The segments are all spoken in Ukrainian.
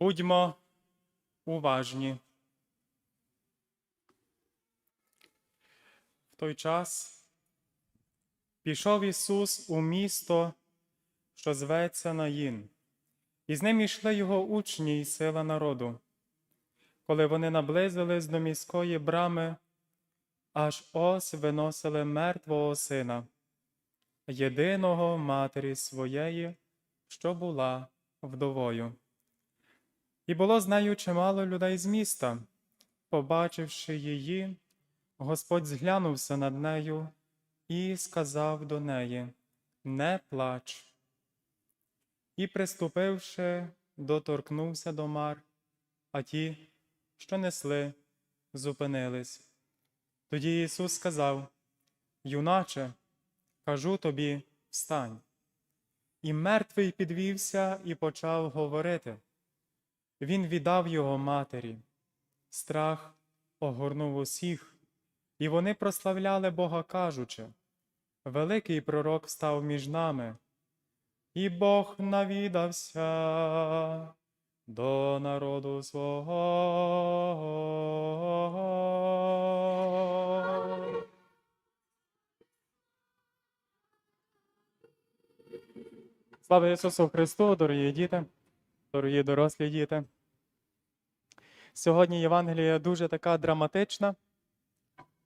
Будьмо уважні. В той час пішов Ісус у місто, що зветься Наїн, і з ним йшли його учні і сила народу. Коли вони наблизились до міської брами, аж ось виносили мертвого сина, єдиного матері своєї, що була вдовою. І було з нею чимало людей з міста. Побачивши її, Господь зглянувся над нею і сказав до неї: Не плач. І, приступивши, доторкнувся до мар, а ті, що несли, зупинились. Тоді Ісус сказав: Юначе, кажу тобі, встань. І мертвий підвівся і почав говорити. Він віддав його матері. Страх огорнув усіх, і вони прославляли Бога, кажучи: Великий пророк став між нами, і Бог навідався до народу свого. Слава Ісусу Христу, дорогі діти, дорогі дорослі діти. Сьогодні Євангелія дуже така драматична.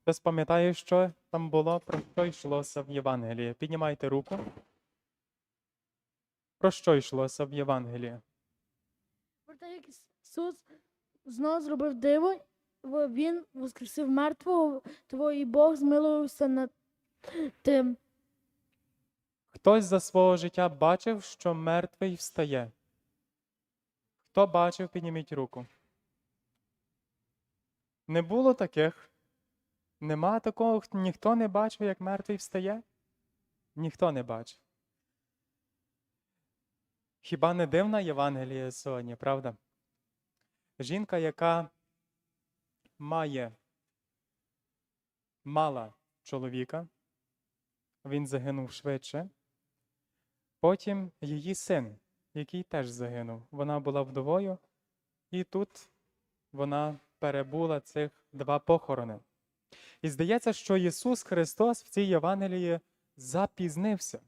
Хтось пам'ятає, що там було, про що йшлося в Євангелії? Піднімайте руку. Про що йшлося в Євангелії? Про те, як Ісус знову зробив диво, Він воскресив мертвого, і Бог змилувався над тим. Хтось за свого життя бачив, що мертвий встає. Хто бачив, підніміть руку. Не було таких. Нема такого, ніхто не бачив, як мертвий встає? Ніхто не бачив. Хіба не дивна Євангелія сьогодні, правда? Жінка, яка має мала чоловіка, він загинув швидше. Потім її син, який теж загинув. Вона була вдовою, і тут вона перебула цих два похорони. І здається, що Ісус Христос в цій Євангелії запізнився.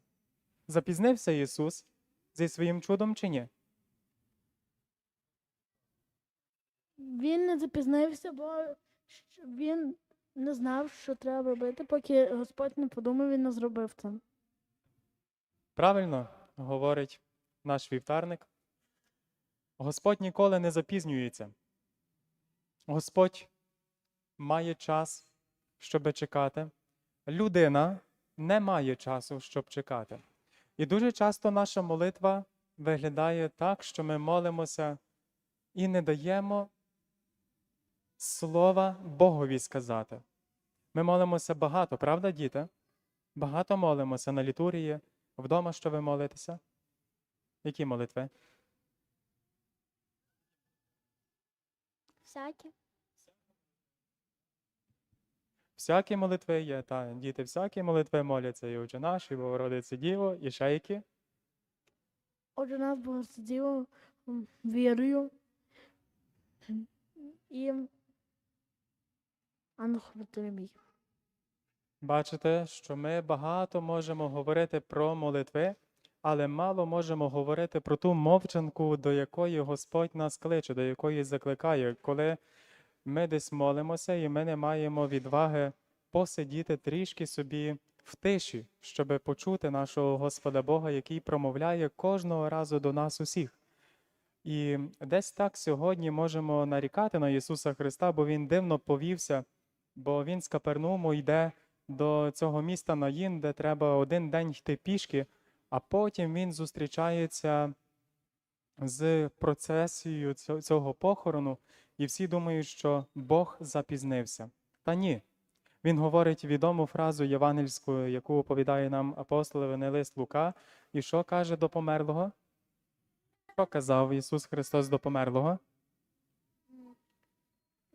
Запізнився Ісус зі своїм чудом чи ні? Він не запізнився, бо він не знав, що треба робити, поки Господь не подумав, він не зробив це. Правильно говорить наш вівтарник. Господь ніколи не запізнюється. Господь має час, щоб чекати. Людина не має часу, щоб чекати. І дуже часто наша молитва виглядає так, що ми молимося і не даємо слова Богові сказати. Ми молимося багато, правда, діти? Багато молимося на літурії. Вдома що ви молитеся? Які молитви? Всякі. Всякі молитви є, та діти всякі молитви моляться, і Отче наш, і Богородице Діво, і ще які. Отже, нас Бог сиділо вірою і Анхватимій. Бачите, що ми багато можемо говорити про молитви, але мало можемо говорити про ту мовчанку, до якої Господь нас кличе, до якої закликає, коли ми десь молимося, і ми не маємо відваги посидіти трішки собі в тиші, щоб почути нашого Господа Бога, який промовляє кожного разу до нас усіх. І десь так сьогодні можемо нарікати на Ісуса Христа, бо Він дивно повівся, бо Він з Капернуму йде до цього міста Наїн, де треба один день йти пішки, а потім він зустрічається з процесією цього похорону, і всі думають, що Бог запізнився. Та ні. Він говорить відому фразу євангельську, яку оповідає нам апостоловий лист Лука, і що каже до померлого? Що казав Ісус Христос до померлого?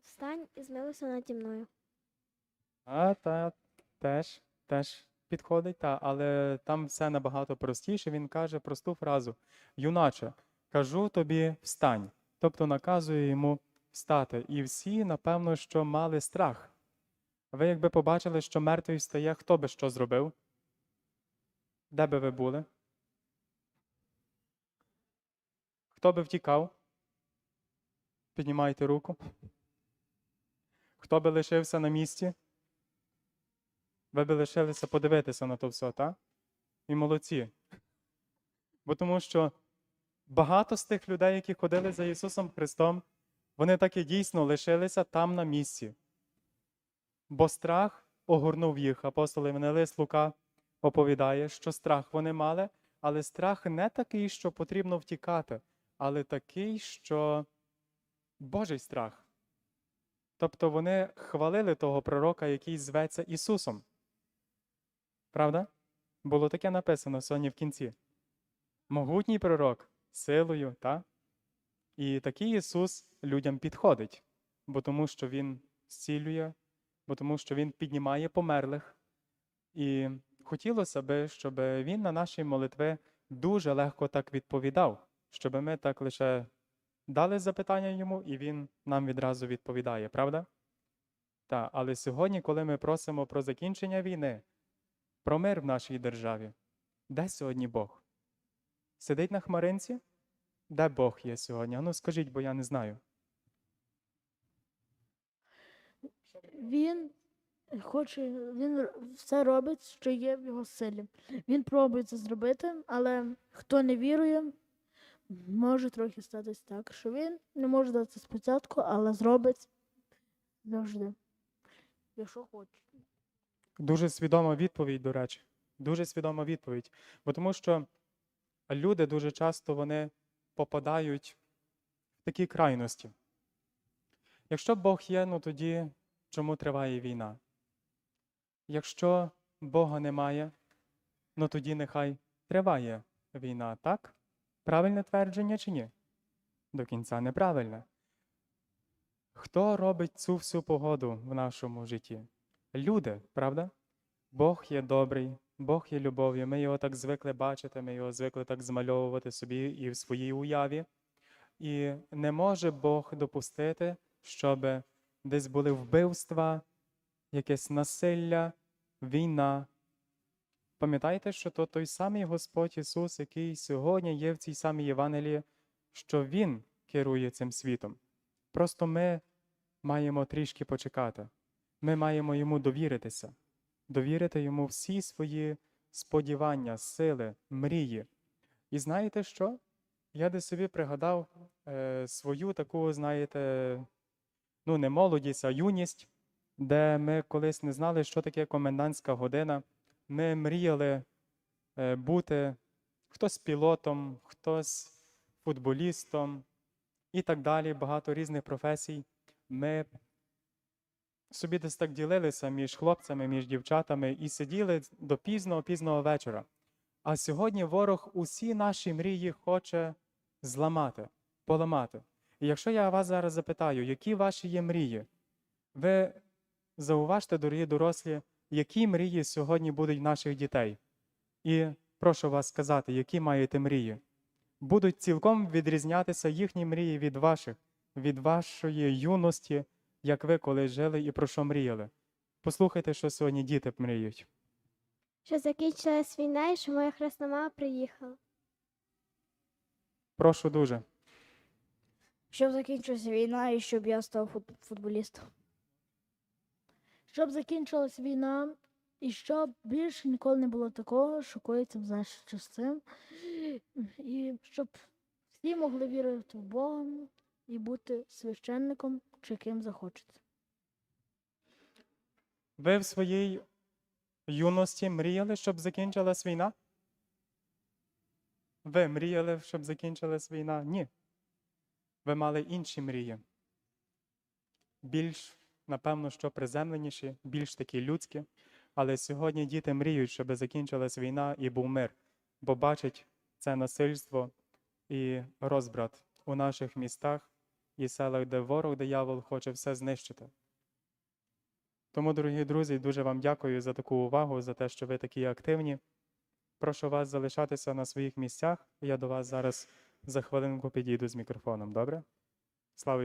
Встань і змилися наді мною. А, та теж, теж підходить, та, але там все набагато простіше. Він каже просту фразу: Юначе, кажу тобі, встань. тобто наказує йому встати. І всі, напевно, що мали страх. Ви якби побачили, що мертвий встає, хто би що зробив? Де би ви були? Хто би втікав? Піднімайте руку. Хто би лишився на місці? Ви би лишилися подивитися на то все, так? І молодці. Бо тому що багато з тих людей, які ходили за Ісусом Христом, вони так і дійсно лишилися там на місці. Бо страх огорнув їх. Апостол Євангелист Лука оповідає, що страх вони мали, але страх не такий, що потрібно втікати, але такий, що Божий страх. Тобто вони хвалили того пророка, який зветься Ісусом. Правда? Було таке написано сьогодні в кінці. Могутній пророк силою, та? І такий Ісус людям підходить, бо тому що Він зцілює, бо тому що Він піднімає померлих. І хотілося би, щоб Він на наші молитви дуже легко так відповідав, щоб ми так лише дали запитання йому, і він нам відразу відповідає, правда? Так, але сьогодні, коли ми просимо про закінчення війни, про мир в нашій державі, де сьогодні Бог? Сидить на хмаринці? Де Бог є сьогодні? Ану, скажіть, бо я не знаю. Він хоче, він все робить, що є в його силі. Він пробує це зробити, але хто не вірує, може трохи статись так, що він не може дати спочатку, але зробить завжди. Якщо хоче. Дуже свідома відповідь, до речі. Дуже свідома відповідь. Бо тому що люди дуже часто вони попадають в такі крайності. Якщо Бог є, ну тоді чому триває війна? Якщо Бога немає, ну тоді нехай триває війна, так? Правильне твердження чи ні? До кінця неправильне. Хто робить цю всю погоду в нашому житті? Люди, правда? Бог є добрий, Бог є любов'ю. Ми його так звикли бачити, ми його звикли так змальовувати собі і в своїй уяві. І не може Бог допустити, щоб десь були вбивства, якесь насилля, війна. Пам'ятайте, що то той самий Господь Ісус, який сьогодні є в цій самій Євангелії, що Він керує цим світом. Просто ми маємо трішки почекати. Ми маємо йому довіритися, довірити йому всі свої сподівання, сили, мрії. І знаєте що? Я десь собі пригадав е, свою таку, знаєте, ну не молодість, а юність, де ми колись не знали, що таке комендантська година. Ми мріяли е, бути хтось пілотом, хтось футболістом і так далі, багато різних професій. Ми собі десь так ділилися між хлопцями, між дівчатами і сиділи до пізного пізного вечора. А сьогодні ворог усі наші мрії хоче зламати, поламати. І якщо я вас зараз запитаю, які ваші є мрії, ви зауважте, дорогі дорослі, які мрії сьогодні будуть наших дітей. І прошу вас сказати, які маєте мрії. Будуть цілком відрізнятися їхні мрії від ваших, від вашої юності, як ви коли жили і про що мріяли. Послухайте, що сьогодні діти мріють. Що закінчилась війна і що моя хресна мама приїхала. Прошу дуже. Щоб закінчилася війна і щоб я став фут- футболістом. Щоб закінчилась війна, і щоб більше ніколи не було такого, що коїться в наші часи. І щоб всі могли вірити в Бога і бути священником чи ким захочете. Ви в своїй юності мріяли, щоб закінчилась війна? Ви мріяли, щоб закінчилась війна? Ні. Ви мали інші мрії. Більш, напевно, що приземленіші, більш такі людські. Але сьогодні діти мріють, щоб закінчилась війна і був мир, бо бачать це насильство і розбрат у наших містах і селах, де ворог, диявол хоче все знищити. Тому, дорогі друзі, дуже вам дякую за таку увагу, за те, що ви такі активні. Прошу вас залишатися на своїх місцях. Я до вас зараз за хвилинку підійду з мікрофоном, добре? Слава